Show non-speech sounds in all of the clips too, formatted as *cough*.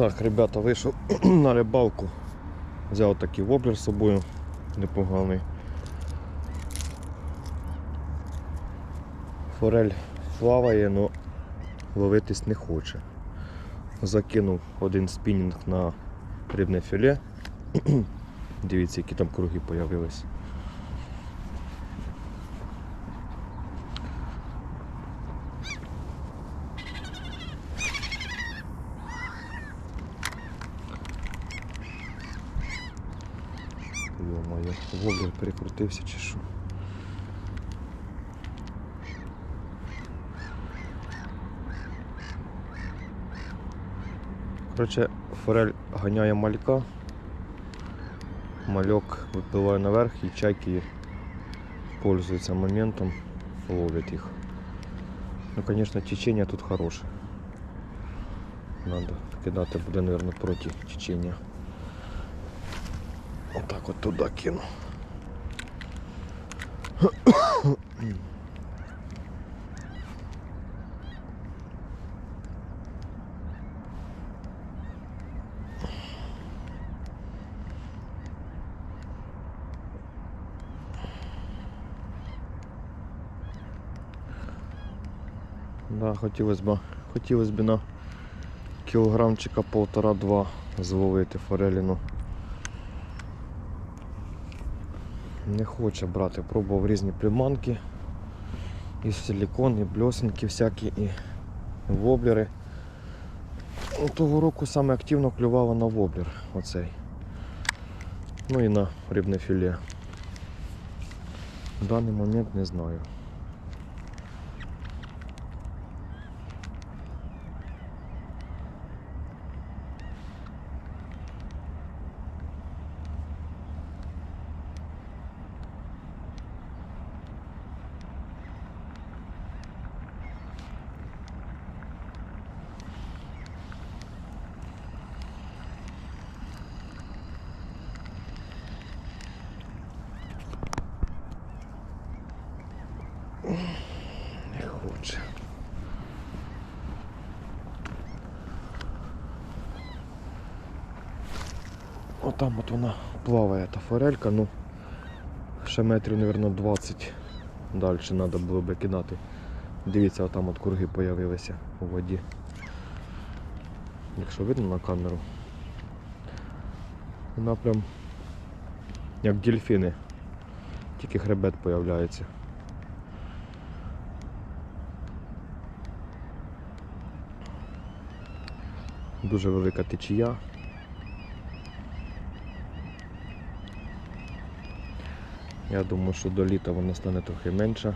Так, ребята, вийшов *clears throat* на рибалку. Взяв такий воблер з собою, непоганий. Форель плаває, але ловитись не хоче. Закинув один спінінг на рибне філе. *clears throat* Дивіться, які там круги появились. Перекрутився чи що? Коротше, форель ганяє малька. Мальок випливає наверх і чайки пользуються моментом, ловлять їх. Ну, звісно, течение тут хороше. Надо кидати буде, мабуть, проти течения. Отак от туди кину. Да, хотілося б, хотілося б на кілограмчика полтора-два зловити фореліну. Не хоче брати, пробував різні приманки. І силікон, і бльосинки всякі, і воблери. Ну, Того року саме активно клювала на воблер оцей. Ну і на рибне філе. В даний момент не знаю. Не хоче. Отам от вона плаває та форелька, ну ще метрів, мабуть, 20 далі треба було би кидати. Дивіться, отам от круги з'явилися у воді. Якщо видно на камеру. Вона прям як дельфіни. Тільки хребет з'являється. Дуже велика течія. Я думаю, що до літа вона стане трохи менша.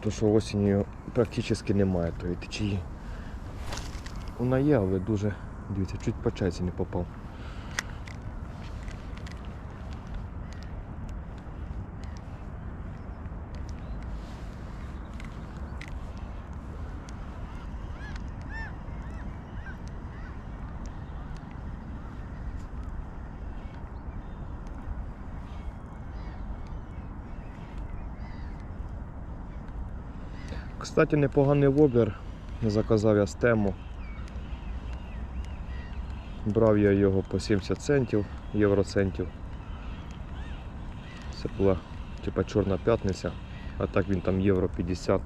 То що осінню практично немає тої течії. Вона є, але дуже, дивіться, чуть по чайці не попав. Кстати, непоганий воблер. Заказав я стему. Брав я його по 70 центів, євроцентів. Це була типа чорна п'ятниця, а так він там євро 50.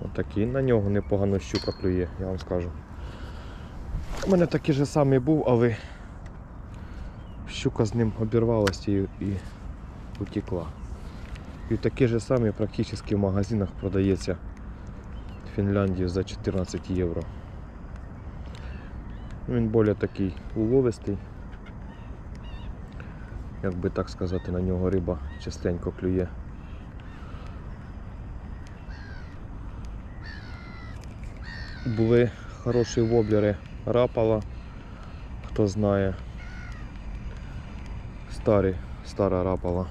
Отакий. На нього непогано щука клює, я вам скажу. У мене такий же самий був, але щука з ним обірвалася і утекла. І такий же самий практично в магазинах продається в Фінляндії за 14 євро. Він більш такий уловистий. Як би так сказати, на нього риба частенько клює. Були хороші воблери рапала, хто знає. Старі, стара рапала,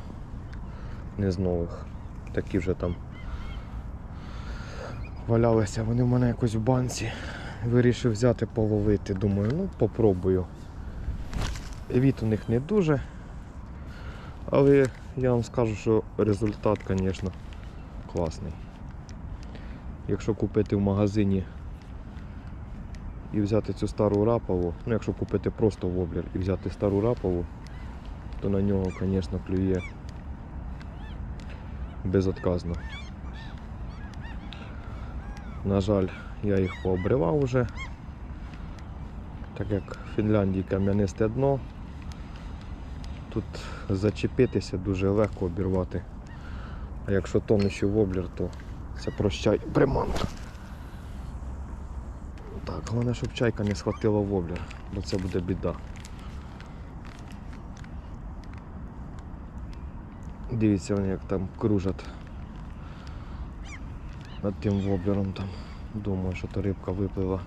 не з нових. Такі вже там валялися, вони в мене якось в банці. Вирішив взяти половити. Думаю, ну попробую. Від у них не дуже. Але я вам скажу, що результат, звісно, класний. Якщо купити в магазині і взяти цю стару рапову, ну якщо купити просто воблер і взяти стару рапову, то на нього, звісно, клює безотказно. На жаль, я їх пообривав уже, так як в Фінляндії кам'янисте дно. Тут зачепитися дуже легко обірвати. А якщо тонущий воблер, то це прощай приманка. Так, головне, щоб чайка не схватила воблер, бо це буде біда. Дивіться, вони як там кружать над тим воблером там. Думаю, що то рибка виплила.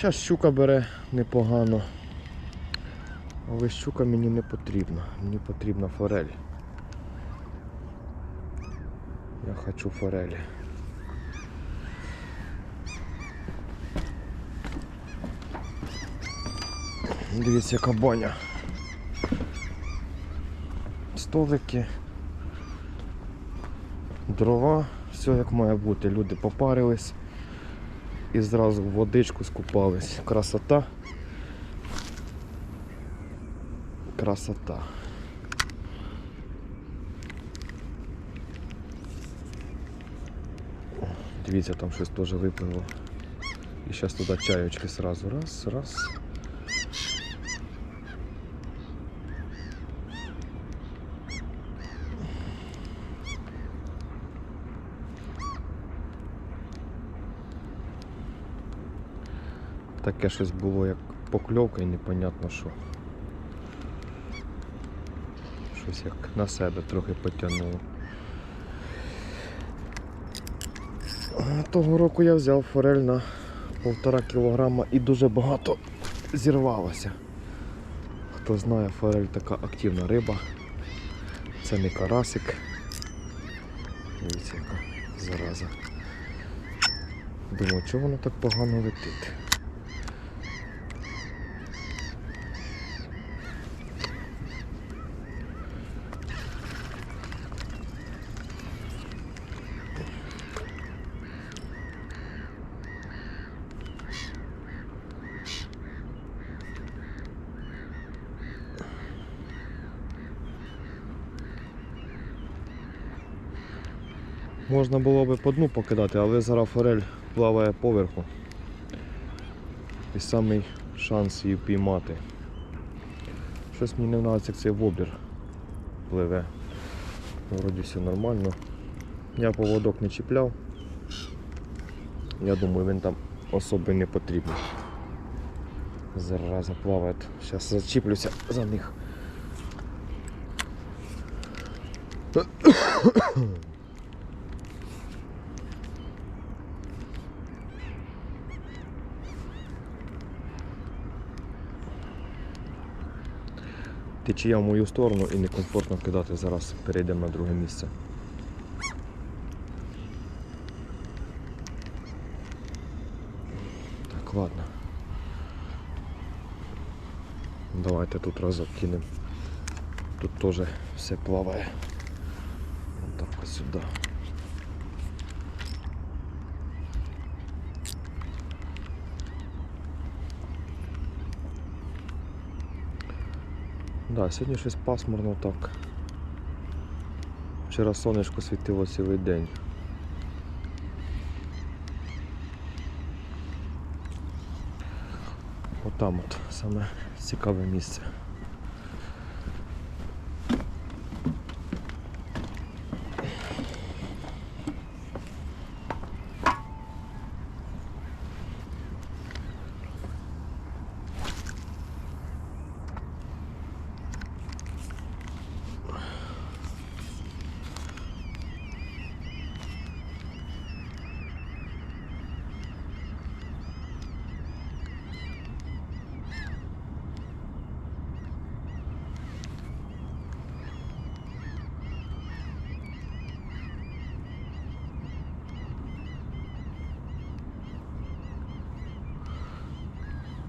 Зараз щука бере непогано. Але щука мені не потрібна. Мені потрібна форель. Я хочу форелі. Дивіться, яка баня. Столики, дрова, все як має бути. Люди попарились і зразу в водичку скупались. Красота. Красота. Дивіться, там щось теж випливло. І зараз туди чайочки сразу. Раз, раз. Таке щось було як покльовка і непонятно що. Щось як на себе трохи потягнуло. Того року я взяв форель на півтора кілограма і дуже багато зірвалося. Хто знає, форель така активна риба. Це не карасик. Дивіться, яка зараза. Думаю, чого воно так погано летить? Можна було би по дну покидати, але зараз форель плаває поверху. І самий шанс її піймати. Щось мені не подобається, як цей воблер пливе. Вроді все нормально. Я поводок не чіпляв. Я думаю, він там особи не потрібен. Зараза плаває. Зараз зачіплюся за них. Течія в мою сторону і некомфортно кидати. Зараз перейдемо на друге місце. Так, ладно. Давайте тут разок кинемо. Тут теж все плаває. Вот так сюди. Да, сьогодні щось пасмурно так. Вчора сонечко світило цілий день. Отам от саме цікаве місце.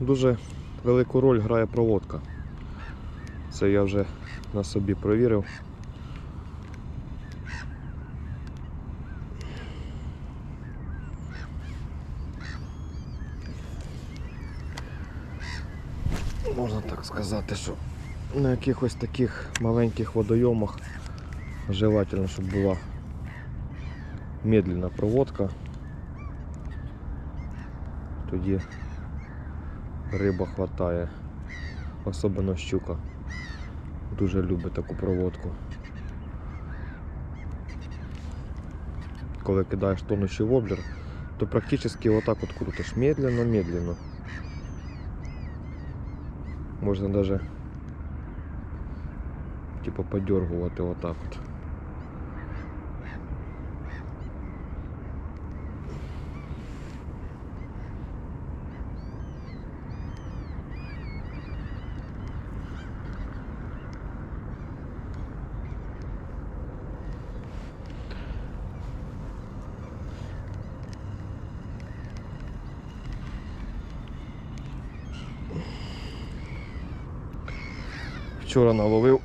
Дуже велику роль грає проводка. Це я вже на собі провірив. Можна так сказати, що на якихось таких маленьких водойомах желательно, щоб була медленна проводка. Тоді риба хватає, особливо щука. Дуже любить таку проводку. Коли кидаєш тонущий воблер, то практично отак от крутиш медленно-медленно. Можна даже типу подергувати отак от. Вчора наловив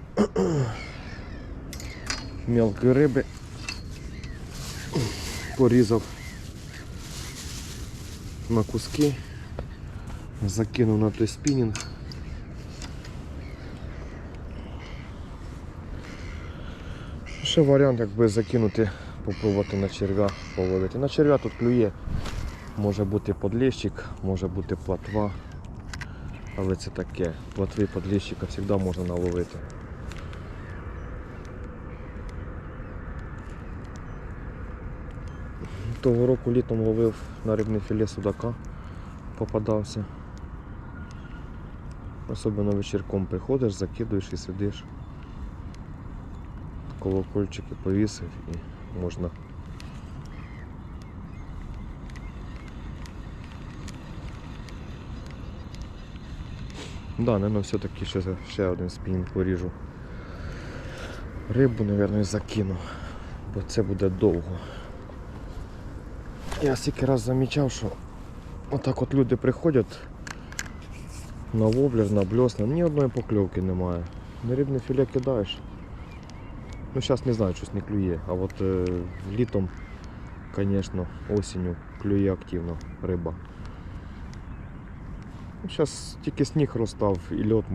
мелкої риби, порізав на куски, закинув на той спінінг. Ще варіант, якби закинути, попробувати на черв'я половити. На черв'я тут клює, може бути подлещик, може бути платва. Але це таке. Платви подліщика завжди можна наловити. Того року літом ловив на рибне філе судака, попадався. Особливо вечірком приходиш, закидуєш і сидиш. Колокольчики повісив і можна Да, наверное, все-таки ще, ще один спінінг поріжу. Рибу, мабуть, закину, бо це буде довго. Я стільки раз замічав, що отак от люди приходять на воблер, на бльосна, ні одної покльовки немає. На рибне філе кидаєш. Ну зараз не знаю, щось не клює, а от е, літом, звісно, осінню клює активно риба. Зараз тільки сніг розстав і льот можна.